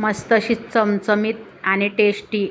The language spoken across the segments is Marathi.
मस्त अशी चमचमीत आणि टेस्टी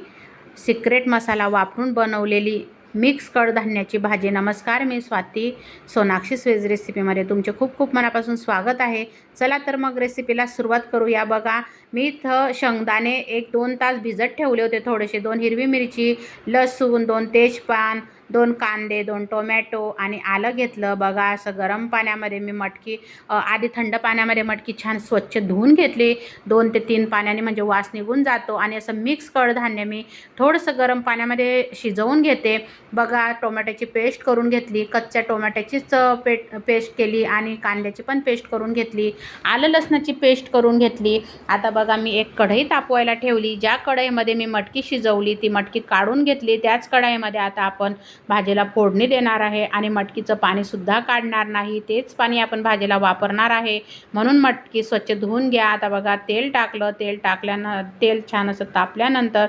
सिक्रेट मसाला वापरून बनवलेली मिक्स कडधान्याची भाजी. नमस्कार मी स्वाती. सोनाक्षी स्वेज रेसिपीमध्ये तुमचे खूप खूप मनापासून स्वागत आहे. चला तर मग रेसिपीला सुरुवात करूया. बघा मी इथं शेंगदाणे एक दोन तास भिजत ठेवले होते. थोडेसे दोन हिरवी मिरची लसूण दोन तेजपान दोन कांदे दोन टोमॅटो आणि आलं घेतलं. बघा असं गरम पाण्यामध्ये मी मटकी आधी थंड पाण्यामध्ये मटकी छान स्वच्छ धुवून घेतली. दोन ते तीन पाण्याने म्हणजे वास निघून जातो आणि असं मिक्स कडधान्य मी थोडंसं गरम पाण्यामध्ये शिजवून घेते. बघा टोमॅटोची पेस्ट करून घेतली. कच्च्या टोमॅटोचीच पेट पेस्ट केली आणि कांद्याची पण पेस्ट करून घेतली. आलं लसणाची पेस्ट करून घेतली. आता बघा मी एक कढई तापवायला ठेवली. ज्या कढईमध्ये मी मटकी शिजवली ती मटकी काढून घेतली. त्याच कढईमध्ये आता आपण भाजीला फोडणी देणार आहे आणि मटकीचं पाणीसुद्धा काढणार नाही. तेच पाणी आपण भाजीला वापरणार आहे. म्हणून मटकी स्वच्छ धुवून घ्या. आता बघा तेल टाकलं. तेल टाकल्यानं तेल छान असं तापल्यानंतर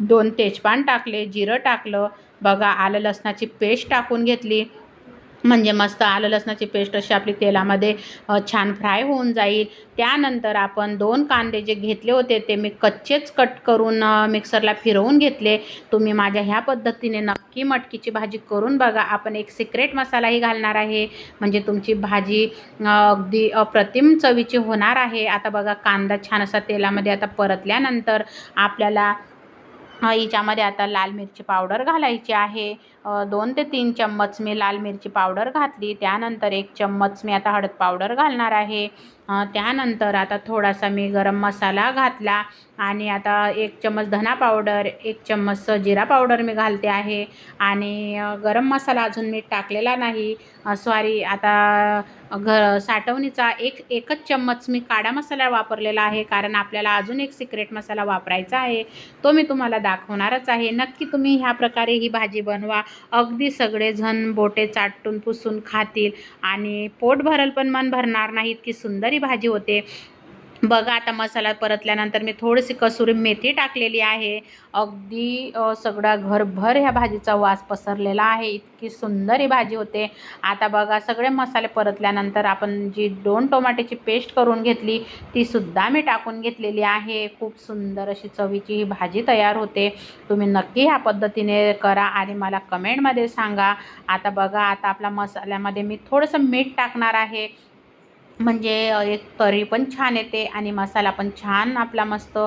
दोन तेजपान टाकले जिरं टाकलं. बघा आलं लसणाची पेस्ट टाकून घेतली. म्हणजे मस्त आलं लसणाची पेस्ट अशी आपली तेलामध्ये छान फ्राय होऊन जाईल. त्यानंतर आपण दोन कांदे जे घेतले होते ते मी कच्चेच कट करून मिक्सरला फिरवून घेतले. तुम्ही माझ्या ह्या पद्धतीने नक्की मटकीची भाजी करून बघा. आपण एक सिक्रेट मसालाही घालणार आहे. म्हणजे तुमची भाजी अगदी अप्रतिम चवीची होणार आहे. आता बघा कांदा छान असा तेलामध्ये आता परतल्यानंतर आपल्याला हिच्यामध्ये आता लाल मिरची पावडर घालायची आहे. दोन ते तीन चम्मच मी लाल मिरची पावडर घातली. त्यानंतर एक चम्मच मी आता हळद पावडर घालणार आहे. त्यानंतर आता थोडासा मी गरम मसाला घातला आणि आता एक चम्मच धना पावडर एक चम्मच जिरा पावडर मी घालते आहे. आणि गरम मसाला अजून मी टाकलेला नाही. सॉरी आता घ साठवणीचा एक एकच चम्मच मी काळा मसाला वापरलेला आहे. कारण आपल्याला अजून एक सिक्रेट मसाला वापरायचा आहे. तो मी तुम्हाला दाखवणारच आहे. नक्की तुम्ही ह्या प्रकारे ही भाजी बनवा. अगदी सगळेजण बोटे चाटून पुसून खातील आणि पोट भरल पण मन भरणार नाही इतकी सुंदर ही भाजी होते. बघा आता मसाला परतल्यानंतर मी थोडीशी कसुरी मेथी टाकलेली आहे. अगदी सगळा घरभर ह्या भाजीचा वास पसरलेला आहे. इतकी सुंदर ही भाजी होते. आता बघा सगळे मसाले परतल्यानंतर आपण जी दोन टोमॅटोची पेस्ट करून घेतली ती सुद्धा मी टाकून घेतलेली आहे. खूप सुंदर अशी चवीची ही भाजी तयार होते. तुम्ही नक्की ह्या पद्धतीने करा आणि मला कमेंटमध्ये सांगा. आता बघा आता आपल्या मसाल्यामध्ये मी थोडंसं मीठ टाकणार आहे. म्हणजे एक तरी पण छान येते आणि मसाला पण छान आपला मस्त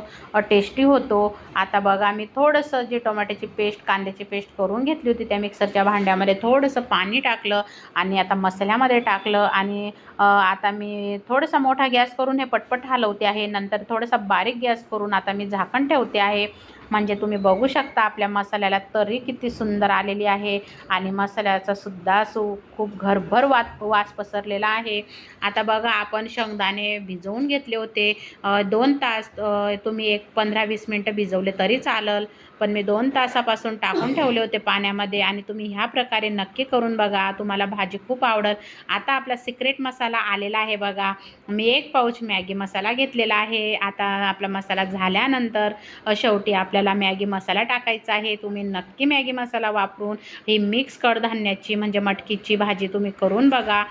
टेस्टी होतो. आता बघा मी थोडंसं जे टोमॅटोची पेस्ट कांद्याची पेस्ट करून घेतली होती त्या मिक्सरच्या भांड्यामध्ये थोडंसं पाणी टाकलं आणि आता मसाल्यामध्ये टाकलं आणि आता मी थोडंसं मोठा गॅस करून हे पटपट हलवते आहे. नंतर थोडासा बारीक गॅस करून आता मी झाकण ठेवते आहे. म्हणजे तुम्ही बघू शकता आपल्या मसाल्याला तरी किती सुंदर आलेली आहे. आणि मसाल्याचा सुद्धा सु खूप घरभर वा वास पसरलेला आहे. आता बघा आपण शेंगदाणे भिजवून घेतले होते. दोन तास तुम्ही एक पंधरा वीस मिनटं भिजवले तरी चालेल. पण मी दोन तासापासून टाकून ठेवले होते पाण्यामध्ये. आणि तुम्ही ह्या प्रकारे नक्की करून बघा. तुम्हाला भाजी खूप आवडेल. आता आपला सिक्रेट मसाला आलेला आहे बघा. मी एक पाऊच मॅगी मसाला घेतलेला आहे. आता आपला मसाला झाल्यानंतर शेवटी शेवटी आपल्याला मॅगी मसाला टाकायचा आहे तुम्ही नक्की मॅगी मसाला वापरून ही मिक्स कडधान्याची म्हणजे मटकीची भाजी तुम्ही करून बघा.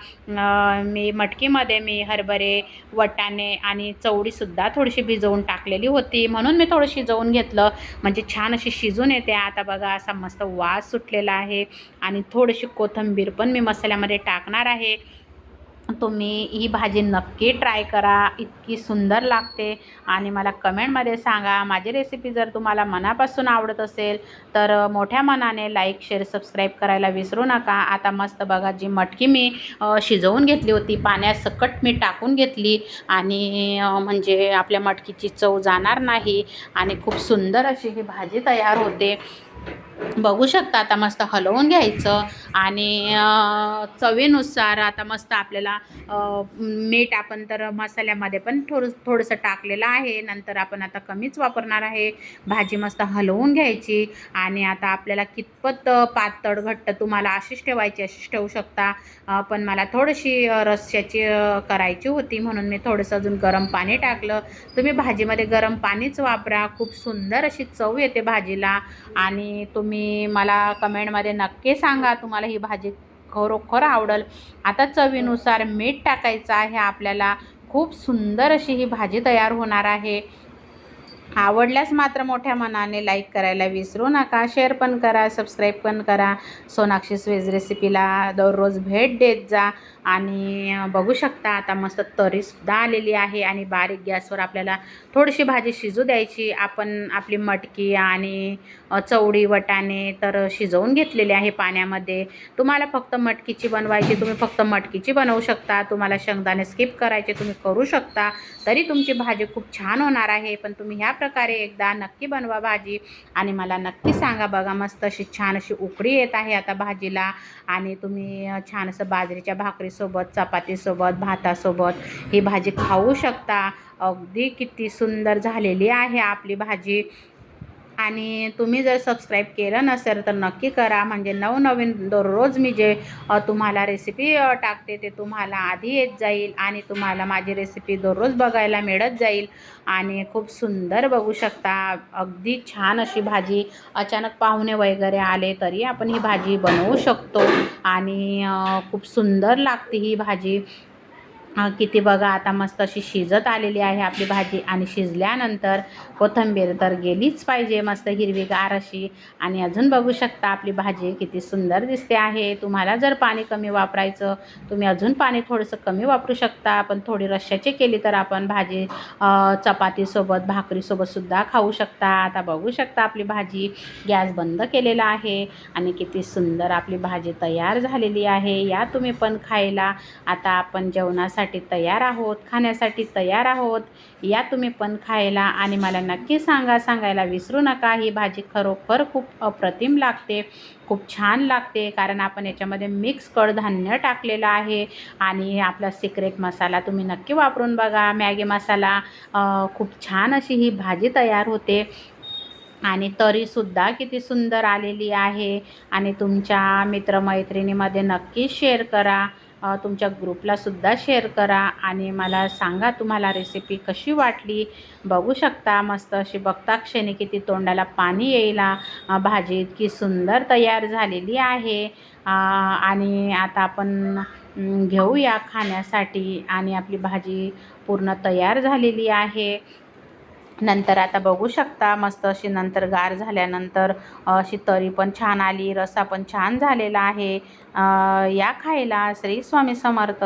मी मटकीमध्ये मी हरभरे वटाणे आणि चवळीसुद्धा थोडीशी भिजवून टाकलेली होती. म्हणून मी थोडं शिजवून घेतलं. म्हणजे छान अशी शिजून येते. आता बघा असा मस्त वास सुटलेला आहे. आणि थोडीशी कोथिंबीर पण मी मसाल्यामध्ये टाकणार आहे. तुम्ही ही भाजी नक्की ट्राय करा. इतकी सुंदर लागते. आणि मला कमेंटमध्ये सांगा. माझी रेसिपी जर तुम्हाला मनापासून आवडत असेल तर मोठ्या मनाने लाईक शेअर सबस्क्राईब करायला विसरू नका. आता मस्त बघा जी मटकी मी शिजवून घेतली होती पाण्यासकट मी टाकून घेतली. आणि म्हणजे आपल्या मटकीची चव जाणार नाही. आणि खूप सुंदर अशी ही भाजी तयार होते. बघू शकता आता मस्त हलवून घ्यायचं आणि चवीनुसार आता मस्त आपल्याला मीठ आपण तर मसाल्यामध्ये पण थोडं थोडंसं टाकलेलं आहे. नंतर आपण आता कमीच वापरणार आहे. भाजी मस्त हलवून घ्यायची आणि आता आपल्याला कितपत पातळ घट्ट तुम्हाला अशीच ठेवायची अशीच ठेवू शकता. पण मला थोडीशी अ, रस्स्याची करायची होती म्हणून मी थोडंसं अजून गरम पाणी टाकलं. तुम्ही भाजीमध्ये गरम पाणीच वापरा. खूप सुंदर अशी चव येते भाजीला आणि तुम्ही मला कमेंटमध्ये नक्की सांगा तुम्हाला ही भाजी खरोखर आवडेल. आता चवीनुसार मीठ टाकायचं आहे. आपल्याला खूप सुंदर अशी ही भाजी तयार होणार आहे. आवडल्यास मात्र मोठ्या मनाने लाईक करायला विसरू नका. शेअर पण करा सबस्क्राईब पण करा. सोनाक्षी स्वेज रेसिपीला दररोज भेट देत जा. आणि बघू शकता आता मस्त तरीसुद्धा आलेली आहे आणि बारीक गॅसवर आपल्याला थोडीशी भाजी शिजू द्यायची. आपण आपली मटकी आणि चवडी वटाणे तर शिजवून घेतलेली आहे पाण्यामध्ये. तुम्हाला फक्त मटकीची बनवायची तुम्ही फक्त मटकीची बनवू शकता. तुम्हाला शेंगदाणे स्किप करायचे तुम्ही करू शकता. तरी तुमची भाजी खूप छान होणार आहे. पण तुम्ही ह्या प्रकारे एकदा नक्की बनवा भाजी. आणि मला नक्की सांगा बघा मस्त अशी छान अशी उकडी येत आहे आता भाजीला. आणि तुम्ही छानसं छान असं बाजरीच्या भाकरीसोबत चपातीसोबत भातासोबत ही भाजी खाऊ शकता. अगदी किती सुंदर झालेली आहे आपली भाजी. आणि तुम्ही जर सबस्क्राईब केलं नसेल तर नक्की करा. म्हणजे नवनवीन दररोज मी जे तुम्हाला रेसिपी टाकते ते तुम्हाला आधी येत जाईल आणि तुम्हाला माझी रेसिपी दररोज बघायला मिळत जाईल. आणि खूप सुंदर बघू शकता. अगदी छान अशी भाजी अचानक पाहुणे वगैरे आले तरी आपण ही भाजी बनवू शकतो. आणि खूप सुंदर लागते ही भाजी. किती बघा आता मस्त अशी शिजत आलेली आहे आपली भाजी आणि शिजल्यानंतर कोथिंबीर तर गेलीच पाहिजे मस्त हिरवीगार अशी. आणि अजून बघू शकता आपली भाजी किती सुंदर दिसते आहे. तुम्हाला जर पाणी कमी वापरायचं तुम्ही अजून पाणी थोडंसं कमी वापरू शकता. पण थोडी रश्श्याची केली तर आपण भाजी चपातीसोबत भाकरीसोबतसुद्धा खाऊ शकता. आता बघू शकता आपली भाजी गॅस बंद केलेला आहे आणि किती सुंदर आपली भाजी तयार झालेली आहे. या तुम्ही पण खायला. आता आपण जेवणासाठी तयार आहोत खाण्यासाठी तयार आहोत या तुम्ही पण खायला आणि मला नक्की सांगा सांगायला विसरू नका. ही भाजी खरोखर खूप अप्रतिम लागते खूप छान लागते कारण आपण याच्यामध्ये मिक्स कडधान्य टाकलेलं आहे आणि आपला सिक्रेट मसाला तुम्ही नक्की वापरून बघा. मॅगी मसाला खूप छान अशी ही भाजी तयार होते. आणि तरीसुद्धा किती सुंदर आलेली आहे. आणि तुमच्या मित्रमैत्रिणीमध्ये नक्की शेअर करा. तुमच्या ग्रुपलासुद्धा शेअर करा आणि मला सांगा तुम्हाला रेसिपी कशी वाटली. बघू शकता मस्त अशी बघता क्षणी किती तोंडाला पाणी येईला. भाजी इतकी सुंदर तयार झालेली आहे. आणि आता आपण घेऊया खाण्यासाठी आणि आपली भाजी पूर्ण तयार झालेली आहे. नंतर आता बघू शकता मस्त अशी नंतर गार झाल्यानंतर अशी तरी पण छान आली रस्सा पण छान झालेला आहे. या खायला श्री स्वामी समर्थ.